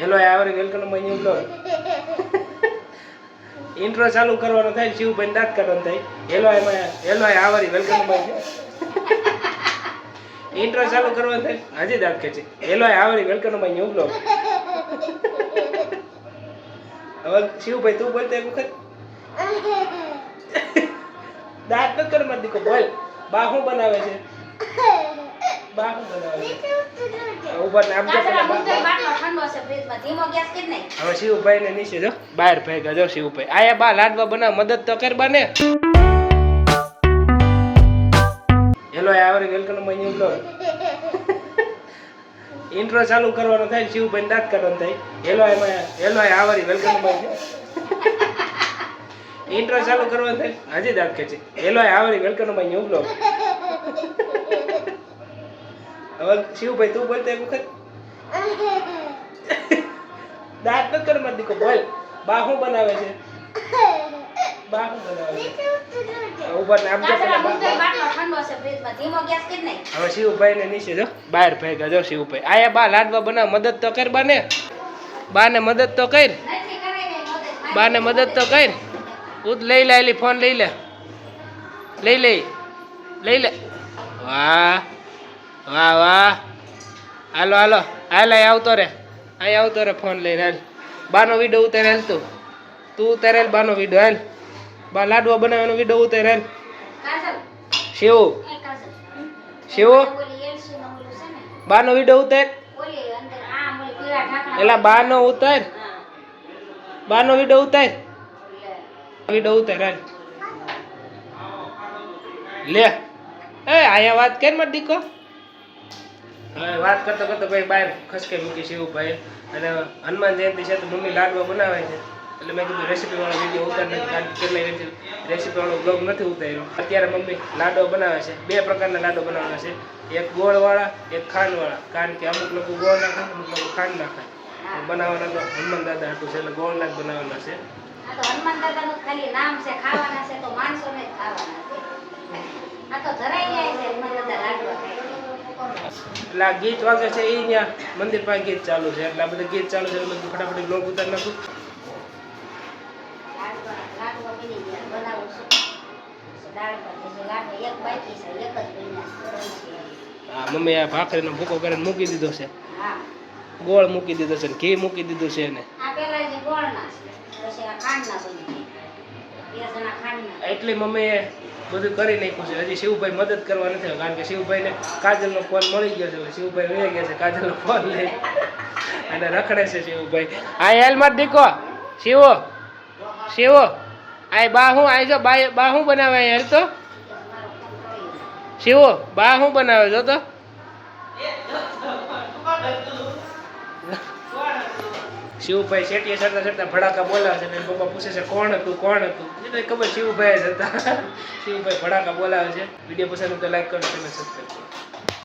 Hello આવરી વેલકમમાં new blog intro ચાલુ કરવાનો થાય શિવભાઈ દાંત કાઢવાનો થાય. હેલો એમાં હેલો આવરી વેલકમમાં ઇન્ટ્રો ચાલુ કરવાનો થાય હજી દાંત ખેંચે હેલો આવરી વેલકમમાં ન્યુ બ્લોગ હવે શિવભાઈ તું બોલતે એક વખત. દાંત ન કર મત દીકો બોલ. બાહુ બનાવે છે. બાહુ બનાવે છે. હવે શિવભાઈ ને નીચે જો. બહાર ભેગા જો શિવભાઈ. આયા બા લાડવા બનાવ મદદ તો કર બાને. હેલો આવરી વેલકમમાં ન્યુ બ્લોગ ઇન્ટ્રો ચાલુ કરવાનો થાય શિવભાઈ દાંત કાઢવાનો થાય. હેલો એમાં હેલો આવરી વેલકમમાં ઇન્ટ્રો ચાલુ કરવાનો થાય હજી દાંત છે હેલો આવરી વેલકમમાં ન્યુ બ્લોગ હવે શિવભાઈ તું બોલતે એક વખત. દાંત ન કર મત દીકો બોલ. બા શું બનાવે છે? બા શું બનાવે છે? ઉપર નામ જો બા- બા- હવે શિવભાઈ ને નીચે જો. બહાર ભાઈ જો શિવભાઈ. આયા બા લાડવા બનાવ. મદદ તો કર બાને. બાને મદદ તો કર. બાને મદદ તો કર. ઉદ લઈ લે એલી ફોન લઈ લે. લઈ લે. લઈ લે. વાહ વાહ વાહ. હાલો હાલો. હાલ અહીં આવતો રે. અહીં આવતો રે ફોન લઈને હાલ. બાનો વીડિયો ઉતાર હાલ તું. તું ઉતાર હાલ બાનો વીડિયો હાલ. બા લાડવા બનાવવાનો વીડિયો ઉતાર હાલ. શિવ. શિવ? બાનો વીડિયો ઉતાર. એલા બાનો ઉતાર. બાનો વીડિયો ઉતાર. વીડિયો ઉતાર હાલ. લે. એ આયા વાત કેમ મત દીકો? હવે વાત કરતો કરતો ભાઈ બહાર ખસકે મૂકી શિવભાઈ અને હનુમાન જયંતિ છે તો મમ્મી લાડવા બનાવે છે. એટલે મેં કીધું રેસીપી વાળો વીડિયો ઉતારી કારણ કે કેટલાય રેસીપી વાળો બ્લોગ નથી ઉતાર્યો. અત્યારે મમ્મી લાડવા બનાવે છે. બે પ્રકારના લાડવા બનાવવાના છે. એક ગોળવાળા, એક ખાંડવાળા. કારણ કે અમુક લોકો ગોળ નાખે, અમુક લોકો ખાંડ નાખે. બનાવવાના તો હનુમાન દાદા હતું છે, એટલે ગોળના જ બનાવવાના છે. હનુમાન દાદાનું ખાલી નામ છે, ખાવાના છે તો માણસોને ખાવાના છે. આ તો ધરાઈ જાય છે હનુમાન દાદા લાડવા ખાય એટલે આ ગીત વાગે છે એ ત્યાં મંદિર પાસે ગીત ચાલુ છે. એટલે આ બધા ગીત ચાલુ છે એટલે મેં ફટાફટ બ્લોગ ઉતાર નાખું. હા મમ્મી આ ભાખરીનો ભૂકો કરીને મૂકી દીધો છે. ગોળ મૂકી દીધો છે ને ઘી મૂકી દીધું છે એને. એટલી મમ્મીએ બધું કરી નાખ્યું છે. હજી શિવભાઈ મદદ કરવા નથી કારણ કે શિવભાઈને કાજલનો ફોન મળી ગયો છે. શિવભાઈ વહી ગયા છે, કાજલનો ફોન લઈ. અને રખડે છે શિવભાઈ. આ હેલમાં દીકો. શિવો. શિવો. આ બા હું આઈ જો બા બા હું બનાવે હેલ તો. શિવો બા હું બનાવે, જો તો. શિવભાઈ શેટીએ ચડતા ચડતા ભડાકા બોલાવે છે ને પપ્પા પૂછે છે, કોણ હતું કોણ હતું? એટલે ખબર શિવભાઈ જ હતા. શિવભાઈ ભડાકા બોલાવે છે. વીડિયો પસંદ તો લાઈક કરો તમે સબસ્ક્રાઈબ કરો.